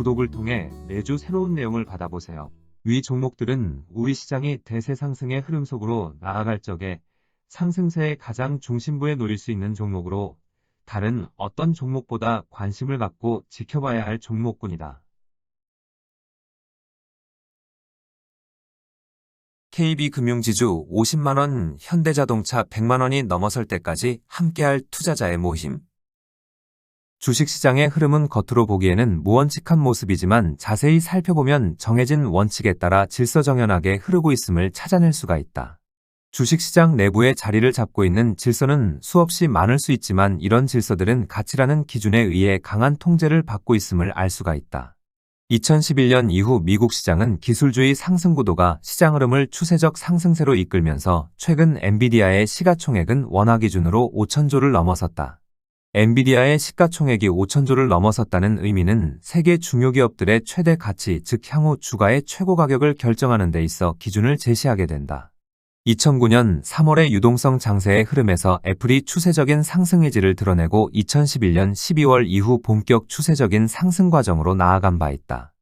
구독을 통해 매주 새로운 내용을 받아보세요. 위 종목들은 우리 시장이 대세 상승의 흐름 속으로 나아갈 적에 상승세의 가장 중심부에 놓일 수 있는 종목으로 다른 어떤 종목보다 관심을 갖고 지켜봐야 할 종목군이다. KB금융지주 50만원, 현대자동차 100만원이 넘어설 때까지 함께할 투자자의 모임. 주식시장의 흐름은 겉으로 보기에는 무원칙한 모습이지만 자세히 살펴보면 정해진 원칙에 따라 질서정연하게 흐르고 있음을 찾아낼 수가 있다. 주식시장 내부에 자리를 잡고 있는 질서는 수없이 많을 수 있지만 이런 질서들은 가치라는 기준에 의해 강한 통제를 받고 있음을 알 수가 있다. 2011년 이후 미국 시장은 기술주의 상승 구도가 시장 흐름을 추세적 상승세로 이끌면서 최근 엔비디아의 시가총액은 원화 기준으로 5천조를 넘어섰다. 엔비디아의 시가총액이 5천조를 넘어섰다는 의미는 세계 중요 기업들의 최대 가치, 즉 향후 주가의 최고 가격을 결정하는 데 있어 기준을 제시하게 된다. 2009년 3월의 유동성 장세의 흐름에서 애플이 추세적인 상승 의지를 드러내고 2011년 12월 이후 본격 추세적인 상승 과정으로 나아간 바 있다.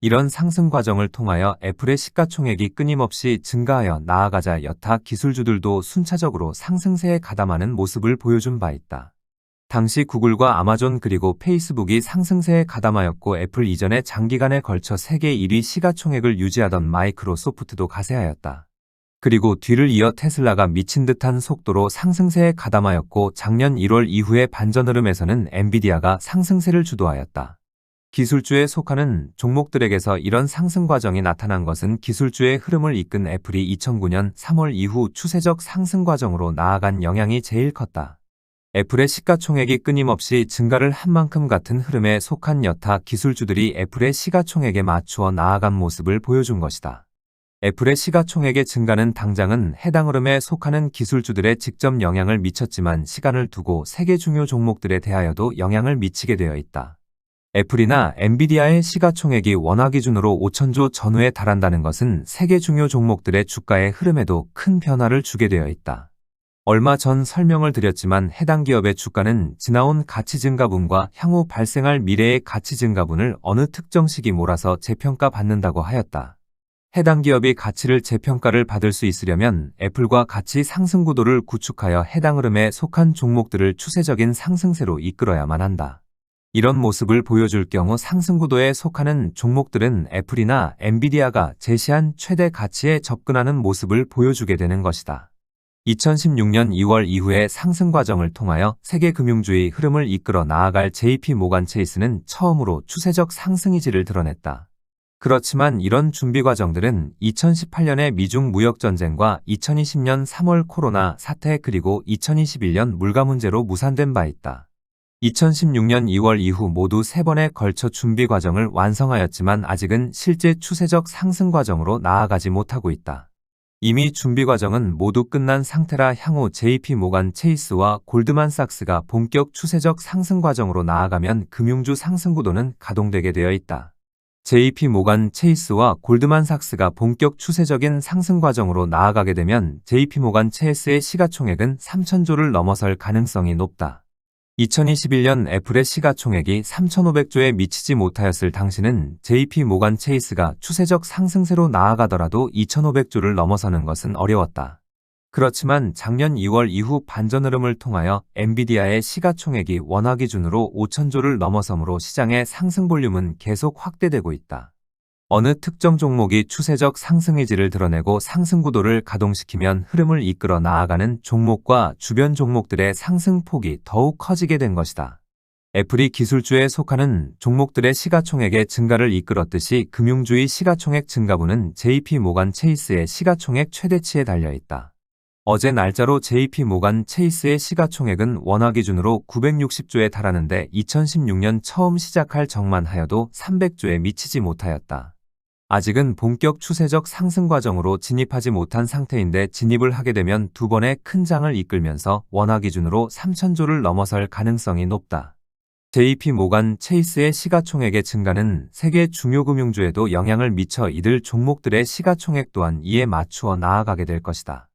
이런 상승 과정을 통하여 애플의 시가총액이 끊임없이 증가하여 나아가자 여타 기술주들도 순차적으로 상승세에 가담하는 모습을 보여준 바 있다. 당시 구글과 아마존 그리고 페이스북이 상승세에 가담하였고 애플 이전에 장기간에 걸쳐 세계 1위 시가총액을 유지하던 마이크로소프트도 가세하였다. 그리고 뒤를 이어 테슬라가 미친 듯한 속도로 상승세에 가담하였고 작년 1월 이후의 반전 흐름에서는 엔비디아가 상승세를 주도하였다. 기술주에 속하는 종목들에게서 이런 상승 과정이 나타난 것은 기술주의 흐름을 이끈 애플이 2009년 3월 이후 추세적 상승 과정으로 나아간 영향이 제일 컸다. 애플의 시가총액이 끊임없이 증가를 한 만큼 같은 흐름에 속한 여타 기술주들이 애플의 시가총액에 맞추어 나아간 모습을 보여준 것이다. 애플의 시가총액의 증가는 당장은 해당 흐름에 속하는 기술주들에 직접 영향을 미쳤지만 시간을 두고 세계 중요 종목들에 대하여도 영향을 미치게 되어 있다. 애플이나 엔비디아의 시가총액이 원화 기준으로 5천조 전후에 달한다는 것은 세계 중요 종목들의 주가의 흐름에도 큰 변화를 주게 되어 있다. 얼마 전 설명을 드렸지만 해당 기업의 주가는 지나온 가치 증가분과 향후 발생할 미래의 가치 증가분을 어느 특정 시기 몰아서 재평가 받는다고 하였다. 해당 기업이 가치를 재평가를 받을 수 있으려면 애플과 같이 상승 구도를 구축하여 해당 흐름에 속한 종목들을 추세적인 상승세로 이끌어야만 한다. 이런 모습을 보여줄 경우 상승 구도에 속하는 종목들은 애플이나 엔비디아가 제시한 최대 가치에 접근하는 모습을 보여주게 되는 것이다. 2016년 2월 이후의 상승 과정을 통하여 세계 금융주의 흐름을 이끌어 나아갈 JP 모간 체이스는 처음으로 추세적 상승 이지를 드러냈다. 그렇지만 이런 준비 과정들은 2018년의 미중 무역 전쟁과 2020년 3월 코로나 사태 그리고 2021년 물가 문제로 무산된 바 있다. 2016년 2월 이후 모두 3번에 걸쳐 준비 과정을 완성하였지만 아직은 실제 추세적 상승 과정으로 나아가지 못하고 있다. 이미 준비 과정은 모두 끝난 상태라 향후 JP 모간 체이스와 골드만삭스가 본격 추세적 상승 과정으로 나아가면 금융주 상승 구도는 가동되게 되어 있다. JP 모간 체이스와 골드만삭스가 본격 추세적인 상승 과정으로 나아가게 되면 JP 모간 체이스의 시가총액은 3천조를 넘어설 가능성이 높다. 2021년 애플의 시가총액이 3,500조에 미치지 못하였을 당시는 JP 모간 체이스가 추세적 상승세로 나아가더라도 2,500조를 넘어서는 것은 어려웠다. 그렇지만 작년 2월 이후 반전 흐름을 통하여 엔비디아의 시가총액이 원화 기준으로 5천조를 넘어서므로 시장의 상승 볼륨은 계속 확대되고 있다. 어느 특정 종목이 추세적 상승 의지를 드러내고 상승 구도를 가동시키면 흐름을 이끌어 나아가는 종목과 주변 종목들의 상승 폭이 더욱 커지게 된 것이다. 애플이 기술주에 속하는 종목들의 시가총액의 증가를 이끌었듯이 금융주의 시가총액 증가분은 JP 모간 체이스의 시가총액 최대치에 달려 있다. 어제 날짜로 JP 모간 체이스의 시가총액은 원화 기준으로 960조에 달하는데 2016년 처음 시작할 적만 하여도 300조에 미치지 못하였다. 아직은 본격 추세적 상승 과정으로 진입하지 못한 상태인데 진입을 하게 되면 두 번의 큰 장을 이끌면서 원화 기준으로 3천조를 넘어설 가능성이 높다. JP 모간 체이스의 시가총액의 증가는 세계 중요 금융주에도 영향을 미쳐 이들 종목들의 시가총액 또한 이에 맞추어 나아가게 될 것이다.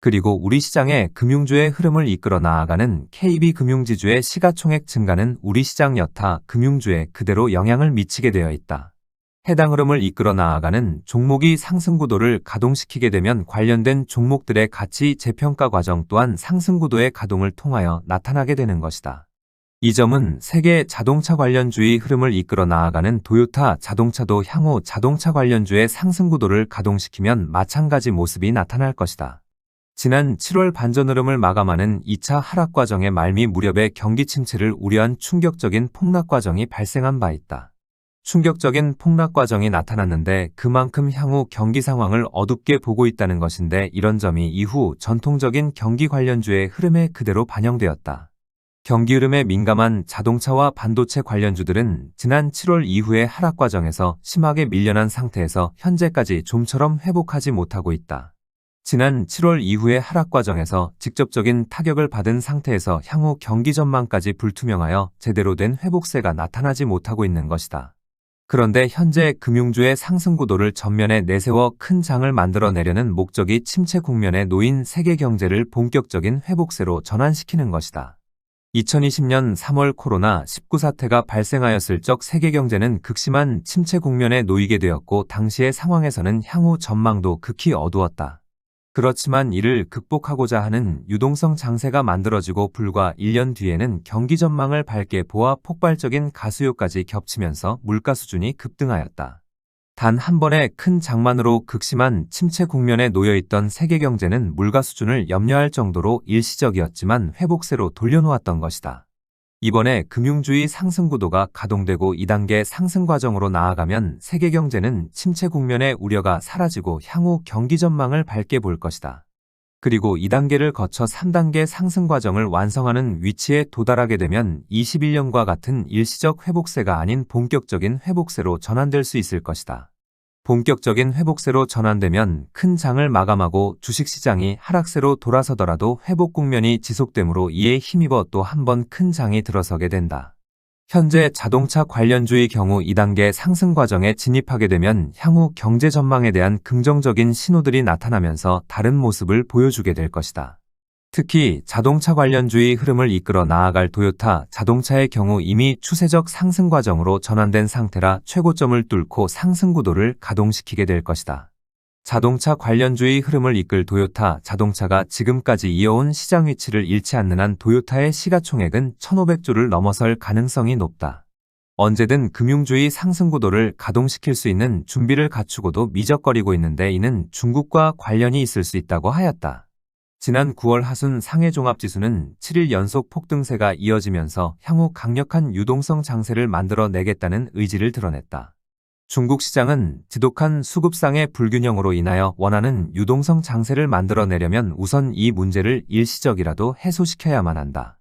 그리고 우리 시장의 금융주의 흐름을 이끌어 나아가는 KB금융지주의 시가총액 증가는 우리 시장 여타 금융주에 그대로 영향을 미치게 되어 있다. 해당 흐름을 이끌어 나아가는 종목이 상승 구도를 가동시키게 되면 관련된 종목들의 가치 재평가 과정 또한 상승 구도의 가동을 통하여 나타나게 되는 것이다. 이 점은 세계 자동차 관련주의 흐름을 이끌어 나아가는 도요타 자동차도 향후 자동차 관련주의 상승 구도를 가동시키면 마찬가지 모습이 나타날 것이다. 지난 7월 반전 흐름을 마감하는 2차 하락 과정의 말미 무렵에 경기 침체를 우려한 충격적인 폭락 과정이 발생한 바 있다. 충격적인 폭락 과정이 나타났는데 그만큼 향후 경기 상황을 어둡게 보고 있다는 것인데 이런 점이 이후 전통적인 경기 관련주의 흐름에 그대로 반영되었다. 경기 흐름에 민감한 자동차와 반도체 관련주들은 지난 7월 이후의 하락 과정에서 심하게 밀려난 상태에서 현재까지 좀처럼 회복하지 못하고 있다. 지난 7월 이후의 하락 과정에서 직접적인 타격을 받은 상태에서 향후 경기 전망까지 불투명하여 제대로 된 회복세가 나타나지 못하고 있는 것이다. 그런데 현재 금융주의 상승 구도를 전면에 내세워 큰 장을 만들어내려는 목적이 침체 국면에 놓인 세계 경제를 본격적인 회복세로 전환시키는 것이다. 2020년 3월 코로나 19 사태가 발생하였을 적 세계 경제는 극심한 침체 국면에 놓이게 되었고 당시의 상황에서는 향후 전망도 극히 어두웠다. 그렇지만 이를 극복하고자 하는 유동성 장세가 만들어지고 불과 1년 뒤에는 경기 전망을 밝게 보아 폭발적인 가수요까지 겹치면서 물가 수준이 급등하였다. 단 한 번의 큰 장만으로 극심한 침체 국면에 놓여있던 세계 경제는 물가 수준을 염려할 정도로 일시적이었지만 회복세로 돌려놓았던 것이다. 이번에 금융주의 상승 구도가 가동되고 2단계 상승 과정으로 나아가면 세계 경제는 침체 국면의 우려가 사라지고 향후 경기 전망을 밝게 볼 것이다. 그리고 2단계를 거쳐 3단계 상승 과정을 완성하는 위치에 도달하게 되면 21년과 같은 일시적 회복세가 아닌 본격적인 회복세로 전환될 수 있을 것이다. 본격적인 회복세로 전환되면 큰 장을 마감하고 주식시장이 하락세로 돌아서더라도 회복 국면이 지속되므로 이에 힘입어 또 한 번 큰 장이 들어서게 된다. 현재 자동차 관련주의 경우 2단계 상승 과정에 진입하게 되면 향후 경제 전망에 대한 긍정적인 신호들이 나타나면서 다른 모습을 보여주게 될 것이다. 특히 자동차 관련주의 흐름을 이끌어 나아갈 도요타 자동차의 경우 이미 추세적 상승 과정으로 전환된 상태라 최고점을 뚫고 상승 구도를 가동시키게 될 것이다. 자동차 관련주의 흐름을 이끌 도요타 자동차가 지금까지 이어온 시장 위치를 잃지 않는 한 도요타의 시가총액은 1,500조를 넘어설 가능성이 높다. 언제든 금융주의 상승 구도를 가동시킬 수 있는 준비를 갖추고도 미적거리고 있는데 이는 중국과 관련이 있을 수 있다고 하였다. 지난 9월 하순 상해 종합지수는 7일 연속 폭등세가 이어지면서 향후 강력한 유동성 장세를 만들어내겠다는 의지를 드러냈다. 중국 시장은 지독한 수급상의 불균형으로 인하여 원하는 유동성 장세를 만들어내려면 우선 이 문제를 일시적이라도 해소시켜야만 한다.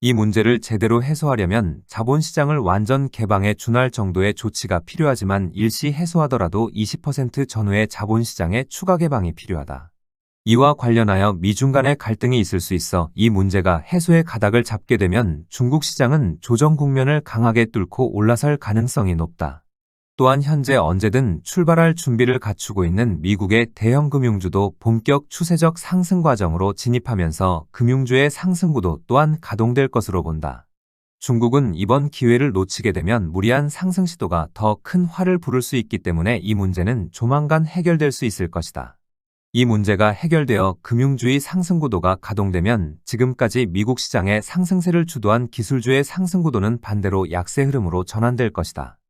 이 문제를 제대로 해소하려면 자본시장을 완전 개방에 준할 정도의 조치가 필요하지만 일시 해소하더라도 20% 전후의 자본시장의 추가 개방이 필요하다. 이와 관련하여 미중 간의 갈등이 있을 수 있어 이 문제가 해소의 가닥을 잡게 되면 중국 시장은 조정 국면을 강하게 뚫고 올라설 가능성이 높다. 또한 현재 언제든 출발할 준비를 갖추고 있는 미국의 대형 금융주도 본격 추세적 상승 과정으로 진입하면서 금융주의 상승구도 또한 가동될 것으로 본다. 중국은 이번 기회를 놓치게 되면 무리한 상승 시도가 더 큰 화를 부를 수 있기 때문에 이 문제는 조만간 해결될 수 있을 것이다. 이 문제가 해결되어 금융주의 상승구도가 가동되면 지금까지 미국 시장의 상승세를 주도한 기술주의 상승구도는 반대로 약세 흐름으로 전환될 것이다.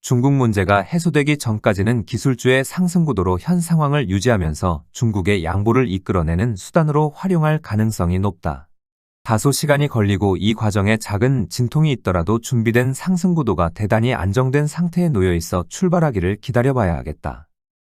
중국 문제가 해소되기 전까지는 기술주의 상승구도로 현 상황을 유지하면서 중국의 양보를 이끌어내는 수단으로 활용할 가능성이 높다. 다소 시간이 걸리고 이 과정에 작은 진통이 있더라도 준비된 상승구도가 대단히 안정된 상태에 놓여 있어 출발하기를 기다려봐야 하겠다.